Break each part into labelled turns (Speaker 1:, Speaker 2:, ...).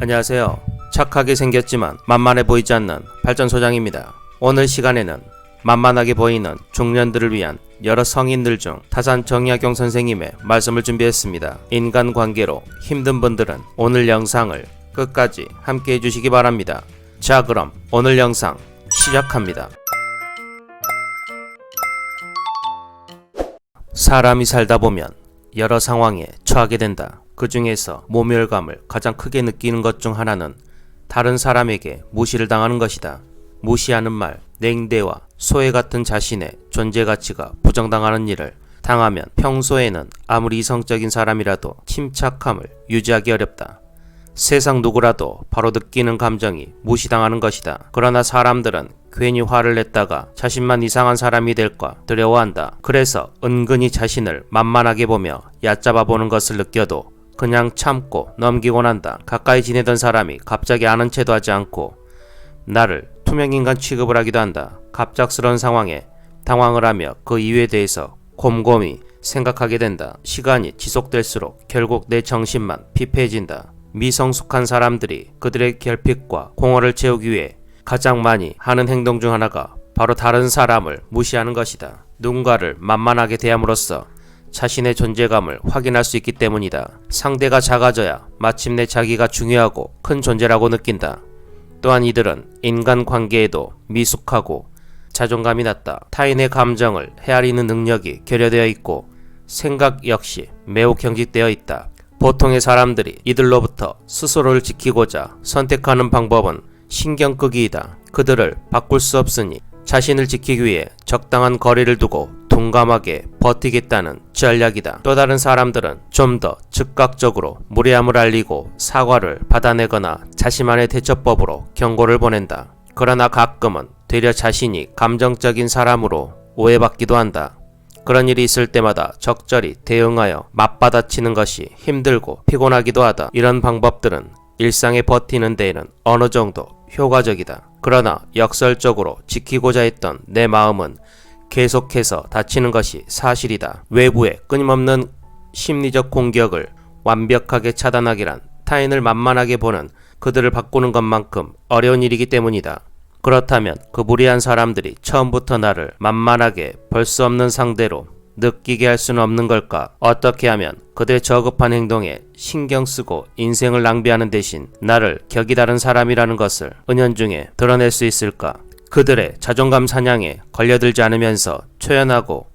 Speaker 1: 안녕하세요. 착하게 생겼지만 만만해 보이지 않는 발전소장입니다. 오늘 시간에는 만만하게 보이는 중년들을 위한 여러 성인들 중 타산 정약용 선생님의 말씀을 준비했습니다. 인간관계로 힘든 분들은 오늘 영상을 끝까지 함께 해주시기 바랍니다. 자 그럼 오늘 영상 시작합니다. 사람이 살다 보면 여러 상황에 처하게 된다. 그 중에서 모멸감을 가장 크게 느끼는 것 중 하나는 다른 사람에게 무시를 당하는 것이다. 무시하는 말, 냉대와 소외 같은 자신의 존재 가치가 부정당하는 일을 당하면 평소에는 아무리 이성적인 사람이라도 침착함을 유지하기 어렵다. 세상 누구라도 바로 느끼는 감정이 무시당하는 것이다. 그러나 사람들은 괜히 화를 냈다가 자신만 이상한 사람이 될까 두려워한다. 그래서 은근히 자신을 만만하게 보며 얕잡아 보는 것을 느껴도 그냥 참고 넘기곤 한다. 가까이 지내던 사람이 갑자기 아는 체도 하지 않고 나를 투명인간 취급을 하기도 한다. 갑작스러운 상황에 당황을 하며 그 이유에 대해서 곰곰이 생각하게 된다. 시간이 지속될수록 결국 내 정신만 피폐해진다. 미성숙한 사람들이 그들의 결핍과 공허를 채우기 위해 가장 많이 하는 행동 중 하나가 바로 다른 사람을 무시하는 것이다. 누군가를 만만하게 대함으로써 자신의 존재감을 확인할 수 있기 때문이다. 상대가 작아져야 마침내 자기가 중요하고 큰 존재라고 느낀다. 또한 이들은 인간 관계에도 미숙하고 자존감이 낮다. 타인의 감정을 헤아리는 능력이 결여되어 있고 생각 역시 매우 경직되어 있다. 보통의 사람들이 이들로부터 스스로를 지키고자 선택하는 방법은 신경 끄기이다. 그들을 바꿀 수 없으니 자신을 지키기 위해 적당한 거리를 두고 둔감하게 버티겠다는 전략이다. 또 다른 사람들은 좀 더 즉각적으로 무례함을 알리고 사과를 받아내거나 자신만의 대처법으로 경고를 보낸다. 그러나 가끔은 되려 자신이 감정적인 사람으로 오해받기도 한다. 그런 일이 있을 때마다 적절히 대응하여 맞받아치는 것이 힘들고 피곤하기도 하다. 이런 방법들은 일상에 버티는 데에는 어느 정도 효과적이다. 그러나 역설적으로 지키고자 했던 내 마음은 계속해서 다치는 것이 사실이다. 외부의 끊임없는 심리적 공격을 완벽하게 차단하기란 타인을 만만하게 보는 그들을 바꾸는 것만큼 어려운 일이기 때문이다. 그렇다면 그 무리한 사람들이 처음부터 나를 만만하게 볼수 없는 상대로 느끼게 할 수는 없는 걸까? 어떻게 하면 그들의 저급한 행동에 신경 쓰고 인생을 낭비하는 대신 나를 격이 다른 사람이라는 것을 은연중에 드러낼 수 있을까? 그들의 자존감 사냥에 걸려들지 않으면서 초연하고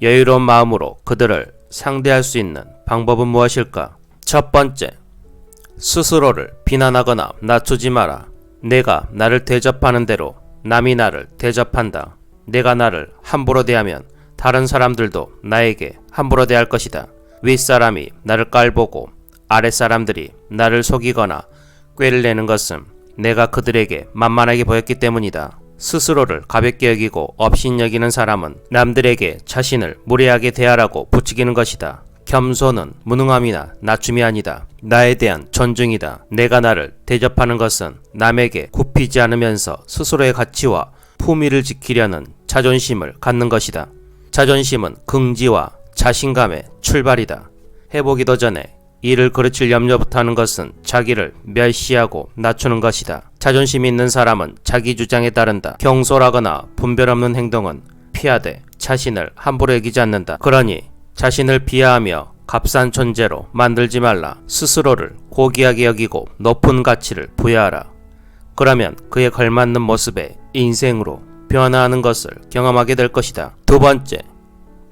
Speaker 1: 여유로운 마음으로 그들을 상대할 수 있는 방법은 무엇일까? 첫 번째, 스스로를 비난하거나 낮추지 마라. 내가 나를 대접하는 대로 남이 나를 대접한다. 내가 나를 함부로 대하면 다른 사람들도 나에게 함부로 대할 것이다. 윗사람이 나를 깔보고 아랫사람들이 나를 속이거나 꾀를 내는 것은 내가 그들에게 만만하게 보였기 때문이다. 스스로를 가볍게 여기고 업신 여기는 사람은 남들에게 자신을 무례하게 대하라고 부추기는 것이다. 겸손은 무능함이나 낮춤이 아니다. 나에 대한 존중이다. 내가 나를 대접하는 것은 남에게 굽히지 않으면서 스스로의 가치와 품위를 지키려는 자존심을 갖는 것이다. 자존심은 긍지와 자신감의 출발이다. 해보기도 전에 이를 그르칠 염려부터 하는 것은 자기를 멸시하고 낮추는 것이다. 자존심이 있는 사람은 자기 주장에 따른다. 경솔하거나 분별 없는 행동은 피하되 자신을 함부로 여기지 않는다. 그러니 자신을 비하하며 값싼 존재로 만들지 말라. 스스로를 고귀하게 여기고 높은 가치를 부여하라. 그러면 그에 걸맞는 모습의 인생으로 변화하는 것을 경험하게 될 것이다. 두 번째,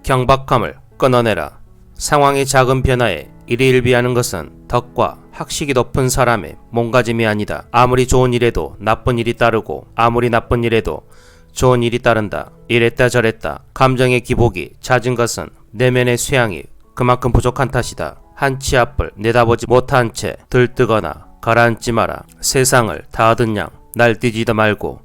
Speaker 1: 경박함을 끊어내라. 상황의 작은 변화에 일희일비하는 것은 덕과 학식이 높은 사람의 몸가짐이 아니다. 아무리 좋은 일에도 나쁜 일이 따르고 아무리 나쁜 일에도 좋은 일이 따른다. 이랬다 저랬다. 감정의 기복이 잦은 것은 내면의 수양이 그만큼 부족한 탓이다. 한치 앞을 내다보지 못한 채 들뜨거나 가라앉지 마라. 세상을 다 얻은 양 날뛰지도 말고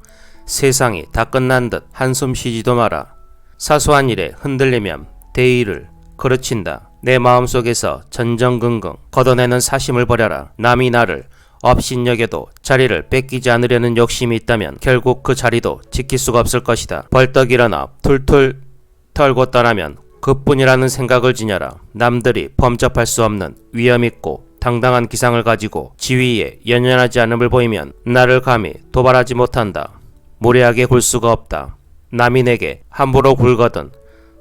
Speaker 1: 세상이 다 끝난 듯 한숨 쉬지도 마라. 사소한 일에 흔들리면 대의를 그르친다. 내 마음속에서 전전긍긍 걷어내는 사심을 버려라. 남이 나를 업신여겨도 자리를 뺏기지 않으려는 욕심이 있다면 결국 그 자리도 지킬 수가 없을 것이다. 벌떡 일어나 툴툴 털고 떠나면 그뿐이라는 생각을 지녀라. 남들이 범접할 수 없는 위험 있고 당당한 기상을 가지고 지위에 연연하지 않음을 보이면 나를 감히 도발하지 못한다. 무례하게 굴 수가 없다. 남이 내게 함부로 굴거든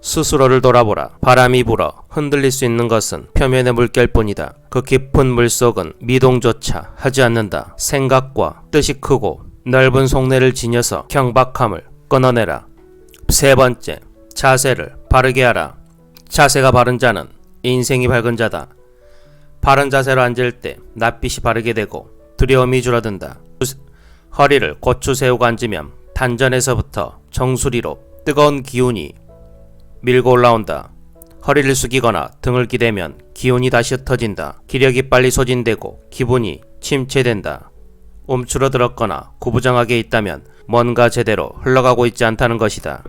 Speaker 1: 스스로를 돌아보라. 바람이 불어 흔들릴 수 있는 것은 표면의 물결뿐이다. 그 깊은 물속은 미동조차 하지 않는다. 생각과 뜻이 크고 넓은 속내를 지녀서 경박함을 끊어내라. 세 번째, 자세를 바르게 하라. 자세가 바른 자는 인생이 밝은 자다. 바른 자세로 앉을 때 낯빛이 바르게 되고 두려움이 줄어든다. 허리를 고추 세우고 앉으면 단전에서부터 정수리로 뜨거운 기운이 밀고 올라온다. 허리를 숙이거나 등을 기대면 기운이 다시 흩어진다. 기력이 빨리 소진되고 기분이 침체된다. 움츠러들었거나 구부정하게 있다면 뭔가 제대로 흘러가고 있지 않다는 것이다.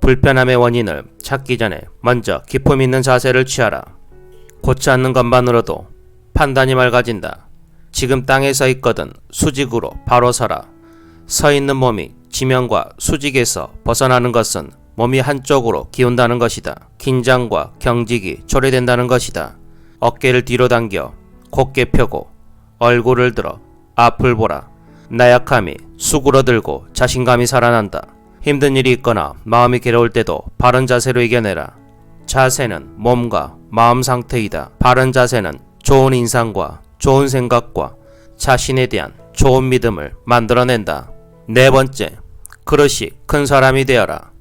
Speaker 1: 불편함의 원인을 찾기 전에 먼저 기품 있는 자세를 취하라. 고치 않는 것만으로도 판단이 맑아진다. 지금 땅에 서 있거든 수직으로 바로 서라. 서 있는 몸이 지면과 수직에서 벗어나는 것은 몸이 한쪽으로 기운다는 것이다. 긴장과 경직이 초래된다는 것이다. 어깨를 뒤로 당겨 곧게 펴고 얼굴을 들어 앞을 보라. 나약함이 수그러들고 자신감이 살아난다. 힘든 일이 있거나 마음이 괴로울 때도 바른 자세로 이겨내라. 자세는 몸과 마음 상태이다. 바른 자세는 좋은 인상과 좋은 생각과 자신에 대한 좋은 믿음을 만들어낸다. 네 번째, 그릇이 큰 사람이 되어라.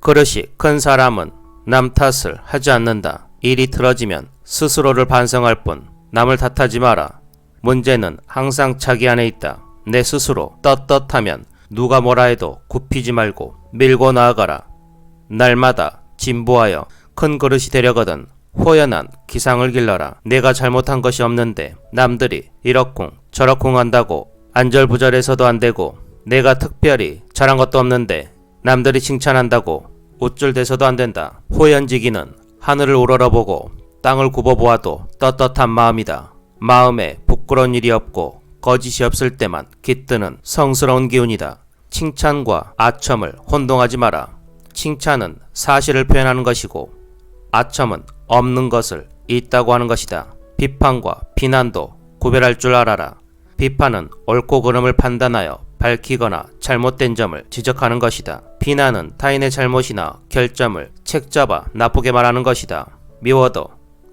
Speaker 1: 그릇이 큰 사람은 남 탓을 하지 않는다. 일이 틀어지면 스스로를 반성할 뿐 남을 탓하지 마라. 문제는 항상 자기 안에 있다. 내 스스로 떳떳하면 누가 뭐라 해도 굽히지 말고 밀고 나아가라. 날마다 진보하여 큰 그릇이 되려거든 호연한 기상을 길러라. 내가 잘못한 것이 없는데 남들이 이러쿵 저러쿵 한다고 안절부절해서도 안 되고 내가 특별히 잘한 것도 없는데 남들이 칭찬한다고 우쭐대서도 안 된다. 호연지기는 하늘을 우러러보고 땅을 굽어보아도 떳떳한 마음이다. 마음에 부끄러운 일이 없고 거짓이 없을 때만 깃드는 성스러운 기운이다. 칭찬과 아첨을 혼동하지 마라. 칭찬은 사실을 표현하는 것이고 아첨은 없는 것을 있다고 하는 것이다. 비판과 비난도 구별할 줄 알아라. 비판은 옳고 그름을 판단하여 밝히거나 잘못된 점을 지적하는 것이다. 비난은 타인의 잘못이나 결점을 책잡아 나쁘게 말하는 것이다. 미워도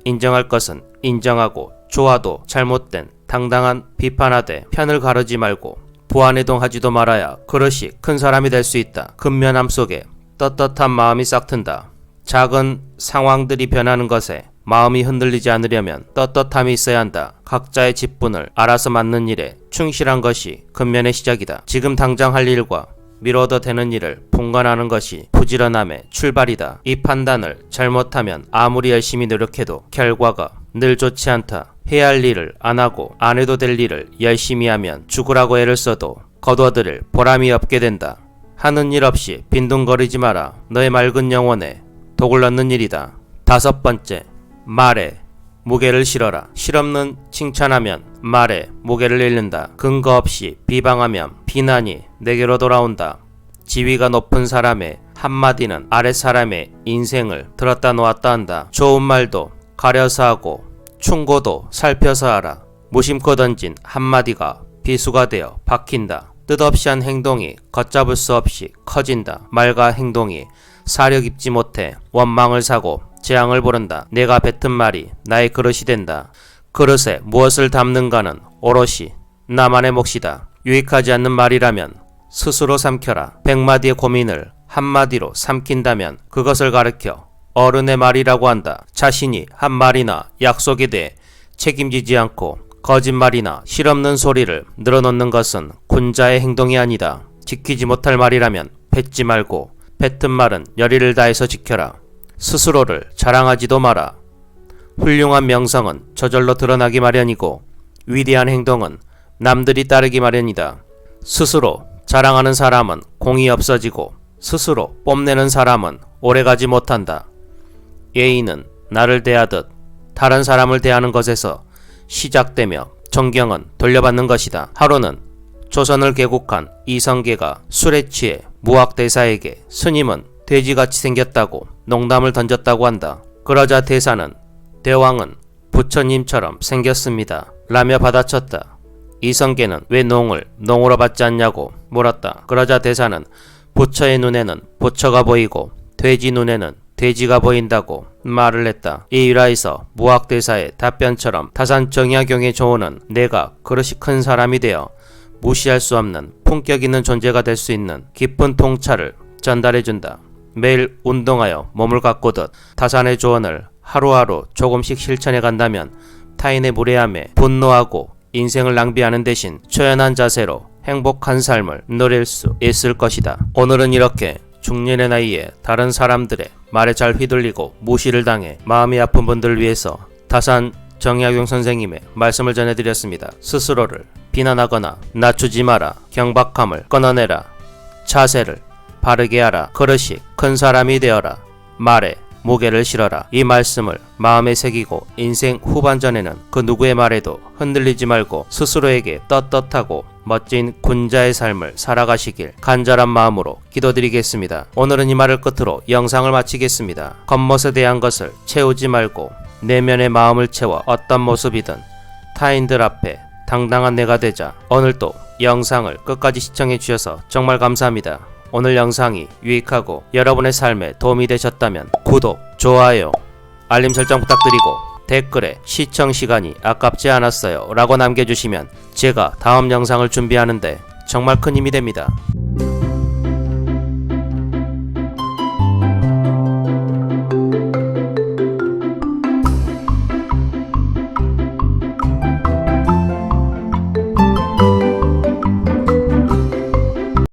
Speaker 1: 인정할 것은 인정하고 좋아도 잘못된 당당한 비판하되 편을 가르지 말고 부안해동하지도 말아야 그릇이 큰 사람이 될 수 있다. 근면함 속에 떳떳한 마음이 싹튼다. 작은 상황들이 변하는 것에 마음이 흔들리지 않으려면 떳떳함이 있어야 한다. 각자의 직분을 알아서 맡는 일에 충실한 것이 근면의 시작이다. 지금 당장 할 일과 미뤄도 되는 일을 분간하는 것이 부지런함의 출발이다. 이 판단을 잘못하면 아무리 열심히 노력해도 결과가 늘 좋지 않다. 해야 할 일을 안 하고 안 해도 될 일을 열심히 하면 죽으라고 애를 써도 거둬들일 보람이 없게 된다. 하는 일 없이 빈둥거리지 마라. 너의 맑은 영혼에 독을 넣는 일이다. 다섯 번째, 말에 무게를 실어라. 실없는 칭찬하면 말에 무게를 잃는다. 근거 없이 비방하면 비난이 내게로 돌아온다. 지위가 높은 사람의 한마디는 아랫 사람의 인생을 들었다 놓았다 한다. 좋은 말도 가려서 하고 충고도 살펴서 하라. 무심코 던진 한마디가 비수가 되어 박힌다. 뜻없이 한 행동이 걷잡을 수 없이 커진다. 말과 행동이 사력 입지 못해 원망을 사고 재앙을 부른다. 내가 뱉은 말이 나의 그릇이 된다. 그릇에 무엇을 담는가는 오롯이 나만의 몫이다. 유익하지 않는 말이라면 스스로 삼켜라. 백마디의 고민을 한마디로 삼킨다면 그것을 가르켜 어른의 말이라고 한다. 자신이 한 말이나 약속에 대해 책임지지 않고 거짓말이나 실없는 소리를 늘어놓는 것은 군자의 행동이 아니다. 지키지 못할 말이라면 뱉지 말고 뱉은 말은 열의를 다해서 지켜라. 스스로를 자랑하지도 마라. 훌륭한 명성은 저절로 드러나기 마련이고 위대한 행동은 남들이 따르기 마련이다. 스스로 자랑하는 사람은 공이 없어지고 스스로 뽐내는 사람은 오래가지 못한다. 예의는 나를 대하듯 다른 사람을 대하는 것에서 시작되며 존경은 돌려받는 것이다. 하루는 조선을 개국한 이성계가 술에 취해 무학대사에게 스님은 돼지같이 생겼다고 농담을 던졌다고 한다. 그러자 대사는 대왕은 부처님처럼 생겼습니다. 라며 받아쳤다. 이성계는 왜 농을 농으로 받지 않냐고 물었다. 그러자 대사는 부처의 눈에는 부처가 보이고 돼지 눈에는 돼지가 보인다고 말을 했다. 이 일화에서 무학대사의 답변처럼 타산 정약용의 조언은 내가 그릇이 큰 사람이 되어 무시할 수 없는 품격 있는 존재가 될 수 있는 깊은 통찰을 전달해준다. 매일 운동하여 몸을 가꾸듯 타산의 조언을 하루하루 조금씩 실천해 간다면 타인의 무례함에 분노하고 인생을 낭비하는 대신 초연한 자세로 행복한 삶을 누릴 수 있을 것이다. 오늘은 이렇게 중년의 나이에 다른 사람들의 말에 잘 휘둘리고 무시를 당해 마음이 아픈 분들을 위해서 타산 정약용 선생님의 말씀을 전해드렸습니다. 스스로를 비난하거나 낮추지 마라. 경박함을 끊어내라. 차세를 바르게 하라. 그릇이 큰 사람이 되어라. 말에 무게를 실어라. 이 말씀을 마음에 새기고 인생 후반전에는 그 누구의 말에도 흔들리지 말고 스스로에게 떳떳하고 멋진 군자의 삶을 살아가시길 간절한 마음으로 기도드리겠습니다. 오늘은 이 말을 끝으로 영상을 마치겠습니다. 겉멋에 대한 것을 채우지 말고 내면의 마음을 채워 어떤 모습이든 타인들 앞에 당당한 내가 되자 오늘도 영상을 끝까지 시청해 주셔서 정말 감사합니다. 오늘 영상이 유익하고 여러분의 삶에 도움이 되셨다면 구독, 좋아요, 알림 설정 부탁드리고 댓글에 시청 시간이 아깝지 않았어요 라고 남겨주시면 제가 다음 영상을 준비하는데 정말 큰 힘이 됩니다.